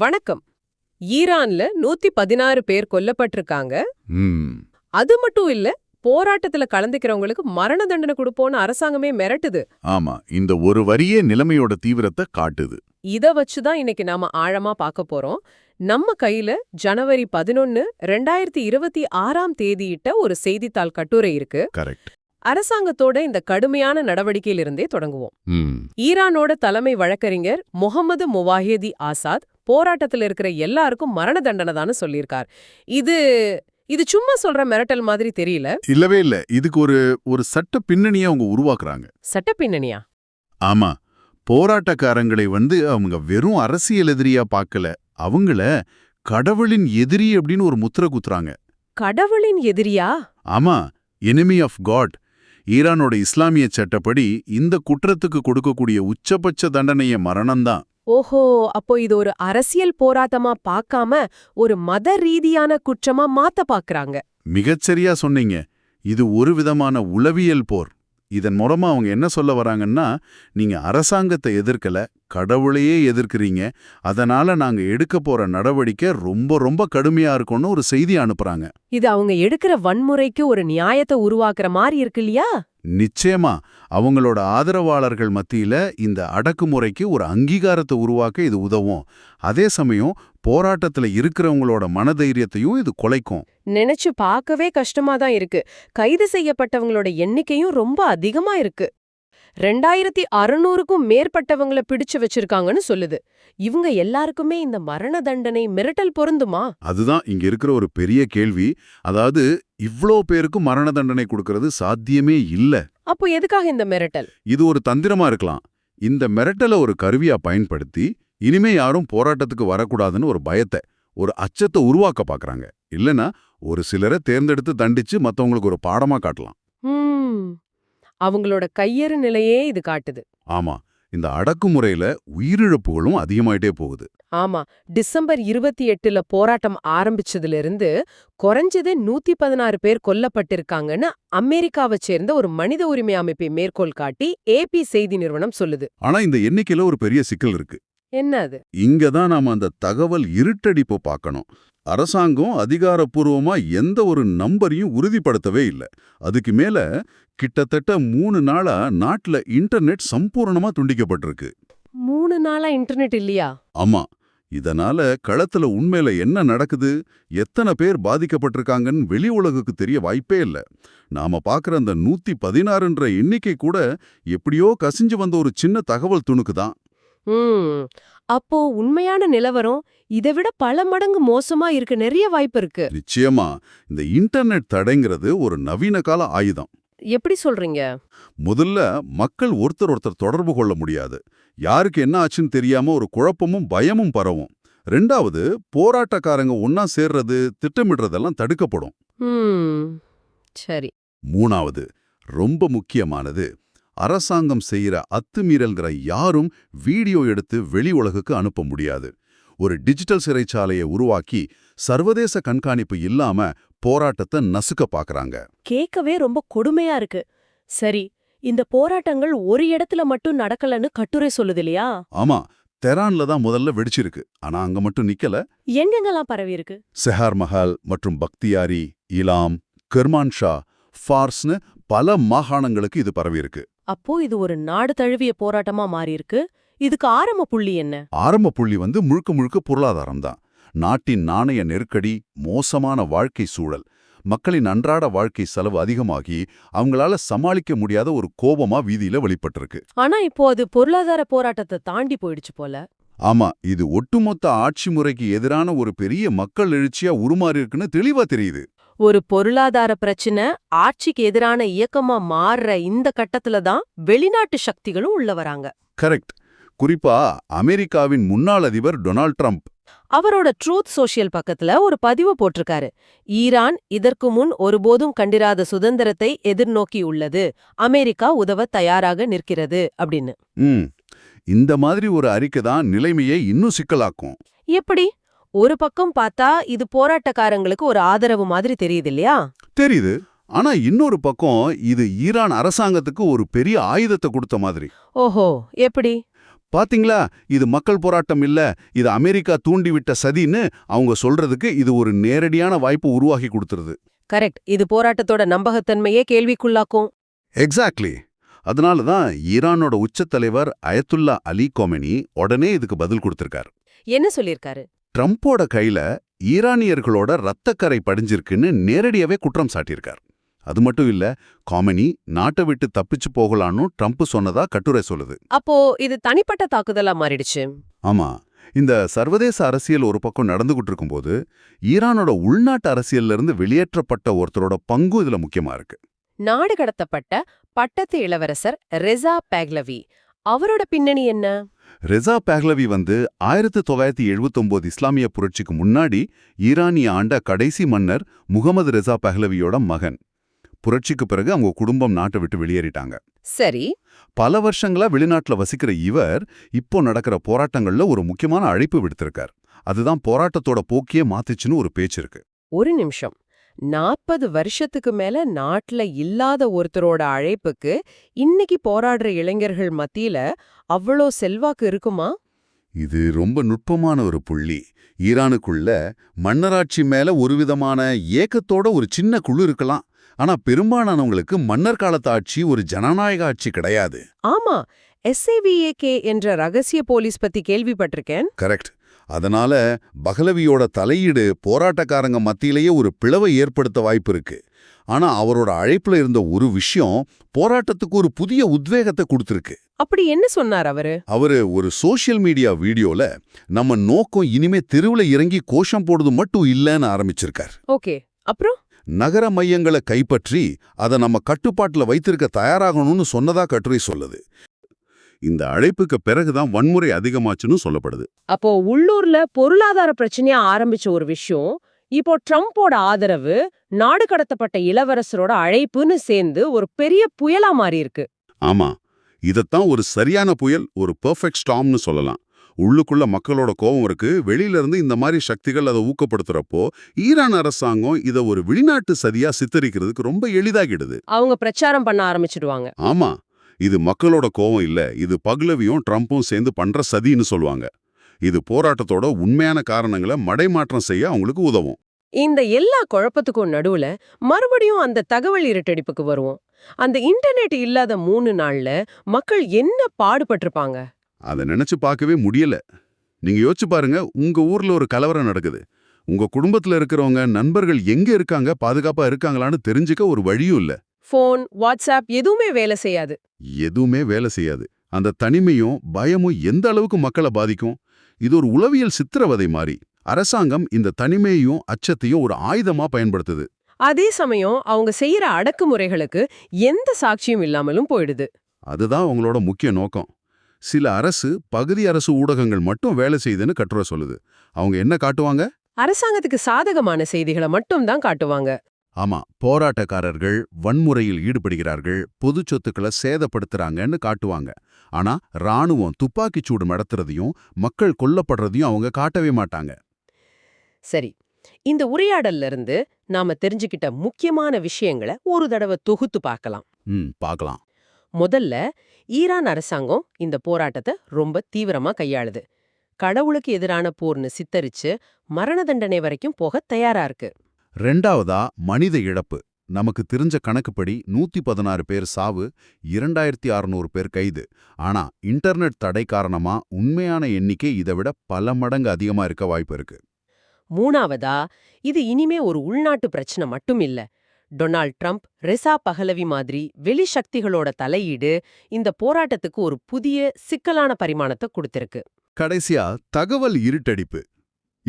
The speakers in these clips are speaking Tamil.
வணக்கம். ஈரான்ல நூத்தி பதினாறு பேர் கொல்லப்பட்டிருக்காங்க. அது மட்டும் இல்ல போராட்டத்துல கலந்துக்கிறவங்களுக்கு மரண தண்டனை கொடுப்போம்னு அரசாங்கமே மிரட்டுது. ஆமா இந்த ஒரு வரியே நிலைமையோட தீவிரத்தை காட்டுது. இத வச்சுதான் இன்னைக்கு நாம ஆழமா பார்க்க போறோம். நம்ம கையில ஜனவரி பதினொன்னு ரெண்டாயிரத்தி இருபத்தி ஆறாம் தேதியிட்ட ஒரு செய்தித்தாள் கட்டுரை இருக்கு. கரெக்ட். அரசாங்கத்தோட இந்த கடுமையான நடவடிக்கையிலிருந்தே தொடங்குவோம். ஈரானோட தலைமை வழக்கறிஞர் முகமது முவாஹிதி ஆசாத் போராட்டத்துல இருக்கிற எல்லாருக்கும் மரண தண்டனை தான்னு சொல்லியிருக்கார். இது இது சும்மா சொல்ற மிரட்டல் மாதிரி தெரியல. இல்லவே இல்ல. இதுக்கு ஒரு ஒரு சட்ட பின்னணியை அவங்க உருவாக்குறாங்க. சட்ட பின்னணியா? ஆமா. போராட்டக்காரங்களை வந்து அவங்க வெறும் அரசியல் எதிரியா பார்க்கல. அவங்கள கடவுளின் எதிரி அப்படின்னு ஒரு முத்திர குத்துறாங்க. கடவுளின் எதிரியா? ஆமா. எனிமி ஆஃப் காட் ஈரானோட இஸ்லாமிய சட்டப்படி இந்த குற்றத்துக்கு கொடுக்கக்கூடிய உச்சபட்ச தண்டனைய மரணம்தான். ஓஹோ அப்போ இது ஒரு அரசியல் போராட்டமா பார்க்காம ஒரு மத ரீதியான குற்றமா மாத்த பாக்குறாங்க. மிகச்சரியா சொன்னீங்க. இது ஒரு விதமான உளவியல் போர். இதன் மூலமா அவங்க என்ன சொல்ல வராங்கன்னா நீங்க அரசாங்கத்தை எதிர்க்கல கடவுளையே எதிர்க்கிறீங்க. அதனால நாங்க எடுக்க போற நடவடிக்கை ரொம்ப ரொம்ப கடுமையா இருக்கும்னு ஒரு செய்தி அனுப்புறாங்க. இது அவங்க எடுக்கிற வன்முறைக்கு ஒரு நியாயத்தை உருவாக்குற மாதிரி இருக்கு இல்லையா? நிச்சயமா. அவங்களோட ஆதரவாளர்கள் மத்தியில இந்த அடக்குமுறைக்கு ஒரு அங்கீகாரத்தை உருவாக்க இது உதவும். அதே சமயம் போராட்டத்துல இருக்கிறவங்களோட மனதைரியத்தையும் இது குலைக்கும். நினைச்சு பார்க்கவே கஷ்டமா தான் இருக்கு. கைது செய்யப்பட்டவங்களோட எண்ணிக்கையும் ரொம்ப அதிகமா இருக்கு. ரெண்டாயிரத்தி அறுநூறுக்கும் மேற்பட்டவங்கள பிடிச்சு வச்சிருக்காங்கன்னு சொல்லுது. இவங்க எல்லாருக்குமே இந்த மரண தண்டனை மிரட்டல் பொருந்துமா? அதுதான் இங்க இருக்கிற ஒரு பெரிய கேள்வி. அதாவது இவ்ளோ பேருக்கு மரண தண்டனை கொடுக்கறது சாத்தியமே இல்ல. அப்போ எதுக்காக இந்த மிரட்டல்? இது ஒரு தந்திரமா இருக்கலாம். இந்த மிரட்டலை ஒரு கருவியா பயன்படுத்தி இனிமே யாரும் போராட்டத்துக்கு வரக்கூடாதுன்னு ஒரு பயத்தை ஒரு அச்சத்தை உருவாக்க பாக்குறாங்க. இல்லனா ஒரு சிலரை தேர்ந்தெடுத்து தண்டிச்சு மத்தவங்களுக்கு ஒரு பாடமா காட்டலாம். அவங்களோட கையறு நிலையே இது காட்டுது. ஆமா இந்த அடக்குமுறையில உயிரிழப்புகளும் அதிகமாயிட்டே போகுது. ஆமா டிசம்பர் இருபத்தி எட்டுல போராட்டம் ஆரம்பிச்சதுல இருந்து குறைஞ்சது நூத்தி பதினாறு பேர் கொல்லப்பட்டிருக்காங்கன்னு அமெரிக்காவை சேர்ந்த ஒரு மனித உரிமை அமைப்பை மேற்கோள் காட்டி ஏபி செய்தி நிறுவனம் சொல்லுது. ஆனா இந்த எண்ணிக்கையில ஒரு பெரிய சிக்கல் இருக்கு. என்ன அது? இங்க தான் நாம அந்த தகவல் இருட்டடிப்பு பார்க்கணும். அரசாங்கம் அதிகாரப்பூர்வமா எந்த ஒரு நம்பரையும் உறுதிப்படுத்தவே இல்ல. அதுக்கு மேல கிட்டத்தட்ட மூணு நாளா நாட்டுல இன்டர்நெட் சம்பூர்ணமா துண்டிக்கப்பட்டிருக்கு. மூணு நாளா இன்டர்நெட் இல்லையா? ஆமா. இதனால களத்துல உண்மையில என்ன நடக்குது எத்தனை பேர் பாதிக்கப்பட்டிருக்காங்கன்னு வெளி உலகுக்கு தெரிய வாய்ப்பே இல்ல. நாம பாக்குற அந்த நூத்தி பதினாறுன்ற எண்ணிக்கை கூட எப்படியோ கசிஞ்சு வந்த ஒரு சின்ன தகவல் துணுக்கு தான் ம். அப்போ உண்மையான நிலவரம் இதை விட பல மடங்கு மோசமா இருக்க நிறைய வாய்ப்பு இருக்கு. நிச்சயமா. இந்த இன்டர்நெட் தடைங்கிறது ஒரு நவீன கால ஆயுதம். எப்படி சொல்றீங்க? முதல்ல மக்கள் ஒருத்தர் ஒருத்தர் தொடர்பு கொள்ள முடியாது. யாருக்கு என்ன ஆச்சுன்னு தெரியாம ஒரு குழப்பமும் பயமும் பரவும். ரெண்டாவது போராட்டக்காரங்க ஒன்னா சேர்றது திட்டமிடுறதெல்லாம் தடுக்கப்படும். சரி. மூணாவது ரொம்ப முக்கியமானது அரசாங்கம் செய்யற அத்துமீறல்கிற யாரும் வீடியோ எடுத்து வெளி உலகுக்கு அனுப்ப முடியாது. ஒரு டிஜிட்டல் சிறைச்சாலையை உருவாக்கி சர்வதேச கண்காணிப்பு இல்லாம போராட்டத்தை நசுக்க பாக்குறாங்க. கேட்கவே ரொம்ப கொடுமையா இருக்கு. சரி இந்த போராட்டங்கள் ஒரு இடத்துல மட்டும் நடக்கலன்னு கட்டுரை சொல்லுது இல்லையா ஆமா தெரான்ல தான் முதல்ல வெடிச்சிருக்கு. ஆனா அங்க மட்டும் நிக்கல. எங்கெங்கெல்லாம் பரவி இருக்கு? செஹார் மஹால் மற்றும் பக்தியாரி இலாம் கெர்மான் ஷா ஃபார்ஸ்னு பல மாகாணங்களுக்கு இது பரவியிருக்கு அப்போ இது ஒரு நாடு தழுவிய போராட்டமா மாறி இருக்கு இதுக்கு ஆரம்ப புள்ளி என்ன? ஆரம்ப புள்ளி வந்து முழுக்க முழுக்க பொருளாதாரம் தான் நாட்டின் நாணய நெருக்கடி மோசமான வாழ்க்கை சூழல் மக்களின் அன்றாட வாழ்க்கை செலவு அதிகமாகி அவங்களால சமாளிக்க முடியாத ஒரு கோபமா வீதியில வெளிப்பட்டிருக்கு. ஆனா இப்போ அது பொருளாதார போராட்டத்தை தாண்டி போயிடுச்சு போல. ஆமா இது ஒட்டுமொத்த ஆட்சி முறைக்கு எதிரான ஒரு பெரிய மக்கள் எழுச்சியா உருமாறி இருக்குன்னு தெளிவா தெரியுது. ஒரு பொருளாதார பிரச்சனை ஆட்சிக்கு எதிரான இயக்கமா மாறுற இந்த கட்டத்துல தான் வெளிநாட்டு சக்திகளும் உள்ள வராங்க. கரெக்ட். குறிப்பா அமெரிக்காவின் முன்னாள் அதிபர் டொனால்ட் ட்ரம்ப். அவரோட ட்ரூத் சோஷியல் பக்கத்துல ஒரு பதிவு போட்டிருக்காரு. ஈரான் இதற்கு முன் ஒருபோதும் கண்டிராத சுதந்திரத்தை எதிர்நோக்கி உள்ளது. அமெரிக்கா உதவ தயாராக நிற்கிறது அப்படின்னு. இந்த மாதிரி ஒரு அறிக்கை தான் நிலைமையை இன்னும் சிக்கலாக்கும். எப்படி? ஒரு பக்கம் பார்த்தா இது போராட்டக்காரங்களுக்கு ஒரு ஆதரவு மாதிரி தெரியுது இல்லையா தெரியுது. ஆனா இன்னொரு பக்கம் இது ஈரான் அரசாங்கத்துக்கு ஒரு பெரிய ஆயுதத்தை கொடுத்த மாதிரி. ஓஹோ எப்படி? பாத்தீங்களா? இது மக்கள் போராட்டம் இல்ல இது அமெரிக்கா தூண்டிவிட்ட சதின்னு அவங்க சொல்றதுக்கு இது ஒரு நேரடியான வாய்ப்பு உருவாக்கி கொடுத்துருது. கரெக்ட். இது போராட்டத்தோட நம்பகத்தன்மையே கேள்விக்குள்ளாக்கும். எக்ஸாக்ட்லி அதனால தான் ஈரானோட உச்சத் தலைவர் அயத்துல்லா அலி கொமெனி உடனே இதுக்கு பதில் கொடுத்திருக்கார். என்ன சொல்லிருக்காரு ட்ரம்போட கையில ஈரானியர்களோட ரத்தக்கரை படிஞ்சிருக்குன்னு நேரடியாவே குற்றம் சாட்டியிருக்கார். அது மட்டும் இல்ல காமெனி நாட்டை விட்டு தப்பிச்சு போகலான்னு ட்ரம்ப் சொன்னதா கட்டுரை சொல்லுது. அப்போ இது தனிப்பட்ட தாக்குதலா மாறிடுச்சு? ஆமா இந்த சர்வதேச அரசியல் ஒரு பக்கம் நடந்துகிட்டு இருக்கும்போது ஈரானோட உள்நாட்டு அரசியல்ல இருந்து வெளியேற்றப்பட்ட ஒருத்தரோட பங்கு இதுல முக்கியமா இருக்கு. நாடு கடத்தப்பட்ட பட்டத்து இளவரசர் ரெசா பேக்லவி. அவரோட பின்னணி என்ன? ரெசா பேஹ்லவி வந்து ஆயிரத்து தொள்ளாயிரத்தி எழுபத்தொம்போது இஸ்லாமிய புரட்சிக்கு முன்னாடி ஈரானிய ஆண்ட கடைசி மன்னர் முகமது ரெசா பெஹ்லவியோட மகன். புரட்சிக்கு பிறகு அவங்க குடும்பம் நாட்டை விட்டு வெளியேறிட்டாங்க. சரி. பல வருஷங்களா வெளிநாட்டுல வசிக்கிற இவர் இப்போ நடக்கிற போராட்டங்கள்ல ஒரு முக்கியமான அழைப்பு விடுத்திருக்கார். அதுதான் போராட்டத்தோட போக்கியே மாத்துச்சுன்னு ஒரு பேச்சு இருக்கு. ஒரு நிமிஷம். நாற்பது வருஷத்துக்கு மேல நாட்டுல இல்லாத ஒருத்தரோட அழைப்புக்கு இன்னைக்கு போராடுற இளைஞர்கள் மத்தியில அவ்வளோ செல்வாக்கு இருக்குமா? இது ரொம்ப நுட்பமான ஒரு புள்ளி. ஈரானுக்குள்ள மன்னராட்சி மேல ஒரு விதமான ஏக்கத்தோட ஒரு சின்ன குழு இருக்கலாம். ஆனா பெரும்பாலானவங்களுக்கு மன்னர் காலத்து ஆட்சி ஒரு ஜனநாயக ஆட்சி கிடையாது. ஆமா. எஸ்ஏவிஏகே என்ற ரகசிய போலீஸ் பத்தி கேள்விப்பட்டிருக்கேன். கரெக்ட் அதனால பகலவியோட தலையீடு போராட்டக்காரங்க மத்தியிலேயே ஒரு பிளவை ஏற்படுத்த வாய்ப்பு இருக்கு. ஆனா அவரோட அழைப்புல இருந்த ஒரு விஷயம் போராட்டத்துக்கு ஒரு புதிய உத்வேகத்தை கொடுத்திருக்கு. அப்படி என்ன சொன்னார் அவரு? அவரு ஒரு சோஷியல் மீடியா வீடியோல நம்ம நோக்கம் இனிமே தெருவுல இறங்கி கோஷம் போடுறது மட்டும் இல்லைன்னு ஆரம்பிச்சிருக்கார். ஓகே அப்புறம்? நகர மையங்களை கைப்பற்றி அதை நம்ம கட்டுப்பாட்டுல வைத்திருக்க தயாராகணும்னு சொன்னதா கட்டுரை சொல்லுது. இந்த அழைப்புக்கு பிறகுதான் வன்முறை அதிகமாச்சுன்னு சொல்லப்படுது. அப்போ உள்ளூர்ல பொருளாதார பிரச்சனையா ஆரம்பிச்ச ஒரு விஷயம் இப்போ ட்ரம்போட ஆதரவு நாடு கடத்தப்பட்ட இளவரசரோட அழைப்புன்னு சேர்ந்து ஒரு பெரிய புயலா மாறி இருக்கு. ஆமா இதத்தான் ஒரு சரியான புயல் ஒரு பெர்ஃபெக்ட் ஸ்டாம்னு சொல்லலாம். உள்ளுக்குள்ள மக்களோட கோபம் இருக்கு வெளியில இருந்து இந்த மாதிரி சக்திகள் அதை ஊக்கப்படுத்துறப்போ ஈரான் அரசாங்கம் இதை ஒரு வெளிநாட்டு சதியா சித்தரிக்கிறதுக்கு ரொம்ப எளிதாகிடுது. அவங்க பிரச்சாரம் பண்ண ஆரம்பிச்சிடுவாங்க. ஆமா இது மக்களோட கோபம் இல்ல இது பக்லவியும் ட்ரம்ப்பும் சேர்ந்து பண்ற சதின்னு சொல்லுவாங்க. இது போராட்டத்தோட உண்மையான காரணங்களை மடைமாற்றம் செய்ய அவங்களுக்கு உதவும். இந்த எல்லா குழப்பத்துக்கும் நடுவுல மறுபடியும் அந்த தகவல் இருட்டடிப்புக்கு வருவோம். அந்த இன்டர்நெட் இல்லாத மூணு நாள்ல மக்கள் என்ன பாடுபட்டிருப்பாங்க? அதை நினைச்சு பார்க்கவே முடியல. நீங்க யோசிச்சு பாருங்க உங்க ஊர்ல ஒரு கலவரம் நடக்குது. உங்க குடும்பத்துல இருக்கிறவங்க நண்பர்கள் எங்க இருக்காங்க பாதுகாப்பா இருக்காங்களான்னு தெரிஞ்சுக்க ஒரு வழியும் இல்ல. ஃபோன் வாட்ஸ்அப் எதுவுமே வேலை செய்யாது. எதுவுமே வேலை செய்யாது. அந்த தனிமையும் பயமும் எந்த அளவுக்கு மக்களை பாதிக்கும்? இது ஒரு உளவியல் சித்திரவதை மாதிரி அரசாங்கம் இந்த தனிமையையும் அச்சத்தையும் ஒரு ஆயுதமா பயன்படுத்துது. அதே சமயம் அவங்க செய்யற அடக்குமுறைகளுக்கு எந்த சாட்சியும் இல்லாமலும் போயிடுது. அதுதான் அவங்களோட முக்கிய நோக்கம். சில அரசு பகுதி அரசு ஊடகங்கள் மட்டும் வேலை செய்யுதுன்னு கட்டுரை சொல்லுது. அவங்க என்ன காட்டுவாங்க? அரசாங்கத்துக்கு சாதகமான செய்திகளை மட்டும் தான் காட்டுவாங்க. ஆமா போராட்டக்காரர்கள் வன்முறையில் ஈடுபடுகிறார்கள் பொது சொத்துக்களை சேதப்படுத்துறாங்கன்னு காட்டுவாங்க. ஆனா ராணுவம் துப்பாக்கிச் சூடு நடத்துறதையும் மக்கள் கொல்லப்படுறதையும் அவங்க காட்டவே மாட்டாங்க. சரி இந்த உரையாடல்ல இருந்து நாம தெரிஞ்சுக்கிட்ட முக்கியமான விஷயங்களை ஒரு தடவை தொகுத்து பார்க்கலாம். ம் பார்க்கலாம். முதல்ல ஈரான் அரசாங்கம் இந்த போராட்டத்தை ரொம்ப தீவிரமா கையாளுது. கடவுளுக்கு எதிரான போர்னு சித்தரிச்சு மரண தண்டனை வரைக்கும் போக தயாரா இருக்கு. ரெண்டாவதா மனித இழப்பு. நமக்கு தெரிஞ்ச கணக்குப்படி நூத்தி பதினாறு பேர் சாவு இரண்டாயிரத்தி அறுநூறு பேர் கைது. ஆனா இன்டர்நெட் தடை காரணமா உண்மையான எண்ணிக்கை இதை விட பல மடங்கு அதிகமா இருக்க வாய்ப்பு இருக்கு. மூணாவதா இது இனிமே ஒரு உள்நாட்டு பிரச்சனை மட்டும் இல்ல. டொனால்ட் ட்ரம்ப் ரெசா பகலவி மாதிரி வெளி சக்திகளோட தலையீடு இந்த போராட்டத்துக்கு ஒரு புதிய சிக்கலான பரிமாணத்தை கொடுத்திருக்கு. கடைசியா தகவல் இருட்டடிப்பு.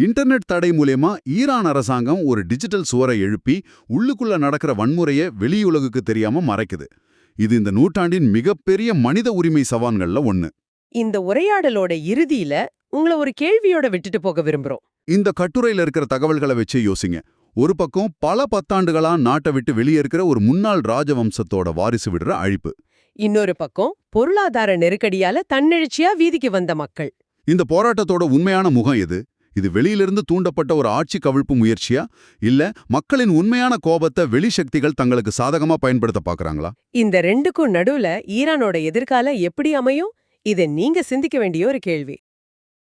இன்டர்நெட் தடை மூலயமா ஈரான் அரசாங்கம் ஒரு டிஜிட்டல் சுவரை எழுப்பி உள்ளுக்குள்ள நடக்கிற வன்முறையை வெளியுலகுக்கு தெரியாம மறைக்குது. இது இந்த நூற்றாண்டின் மிகப்பெரிய மனித உரிமை சவான்கள்ல ஒண்ணு. இந்த உரையாடலோட இறுதியில உங்களை ஒரு கேள்வியோட விட்டுட்டு போக விரும்புறோம். இந்த கட்டுரையில இருக்கிற தகவல்களை வச்சு யோசிங்க. ஒரு பக்கம் பல பத்தாண்டுகளா நாட்டை விட்டு வெளியேறுக்கிற ஒரு முன்னாள் ராஜவம்சத்தோட வாரிசு விடுற அழிப்பு. இன்னொரு பக்கம் பொருளாதார நெருக்கடியால தன்னெழுச்சியா வீதிக்கு வந்த மக்கள். இந்த போராட்டத்தோட உண்மையான முகம் எது? இது வெளியிலிருந்து தூண்டப்பட்ட ஒரு ஆட்சி கவிழ்ப்பு முயற்சியா? இல்ல மக்களின் உண்மையான கோபத்தை வெளி சக்திகள் தங்களுக்கு சாதகமா பயன்படுத்த பாக்குறாங்களா? இந்த ரெண்டுக்கும் நடுவுல ஈரானோட எதிர்காலம் எப்படி அமையும்? இதை நீங்க சிந்திக்க வேண்டிய ஒரு கேள்வி.